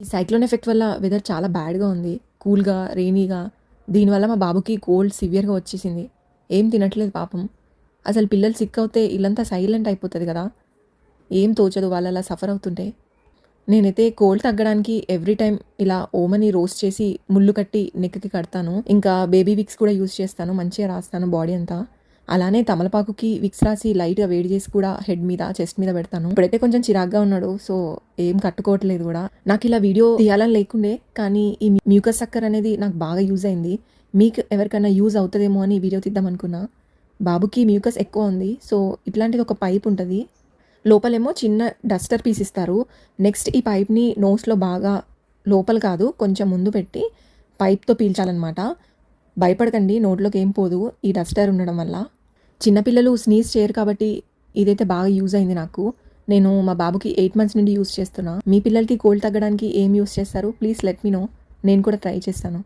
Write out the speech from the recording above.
ఈ cyclone effect వల్ల weather చాలా బ్యాడ్గా ఉంది. కూల్గా రెయినీగా దీనివల్ల మా బాబుకి కోల్డ్ సివియర్గా వచ్చేసింది. ఏం తినట్లేదు పాపం. అసలు పిల్లలు సిక్ అవుతే ఇల్లంతా సైలెంట్ అయిపోతుంది కదా. ఏం తోచదు వాళ్ళు అలా సఫర్ అవుతుంటే. నేనైతే కోల్డ్ తగ్గడానికి ఎవ్రీ టైం ఇలా ఓమని రోస్ట్ చేసి ముళ్ళు కట్టి నెక్కి కడతాను. ఇంకా బేబీ విక్స్ కూడా యూస్ చేస్తాను. మంచిగా రాస్తాను బాడీ అంతా. అలానే తమలపాకుకి విక్స్ రాసి లైట్గా వేడి చేసి కూడా హెడ్ మీద చెస్ట్ మీద పెడతాను. ఇప్పుడైతే కొంచెం చిరాగ్గా ఉన్నాడు సో ఏం కట్టుకోవట్లేదు కూడా. నాకు ఇలా వీడియో తీయాలని లేకుండే కానీ ఈ మ్యూకస్ సక్కర్ అనేది నాకు బాగా యూజ్ అయింది. మీకు ఎవరికైనా యూజ్ అవుతుందేమో అని వీడియో తీద్దాం అనుకున్నా. బాబుకి మ్యూకస్ ఎక్కువ ఉంది సో ఇట్లాంటిది ఒక పైప్ ఉంటుంది. లోపలేమో చిన్న డస్టర్ పీస్ ఇస్తారు. నెక్స్ట్ ఈ పైప్ని నోస్లో బాగా లోపల కాదు కొంచెం ముందు పెట్టి పైప్తో పీల్చాలన్నమాట. భయపడకండి నోట్లోకి ఏం పోదు ఈ డస్టర్ ఉండడం వల్ల. చిన్నపిల్లలు స్నీజ్ చేయరు కాబట్టి ఇదైతే బాగా యూజ్ అయింది నాకు. నేను మా బాబుకి ఎయిట్ మంత్స్ నుండి యూజ్ చేస్తున్నా. మీ పిల్లలకి కోల్డ్ తగ్గడానికి ఏం యూజ్ చేస్తారు? Please let me know. నేను కూడా ట్రై చేస్తాను.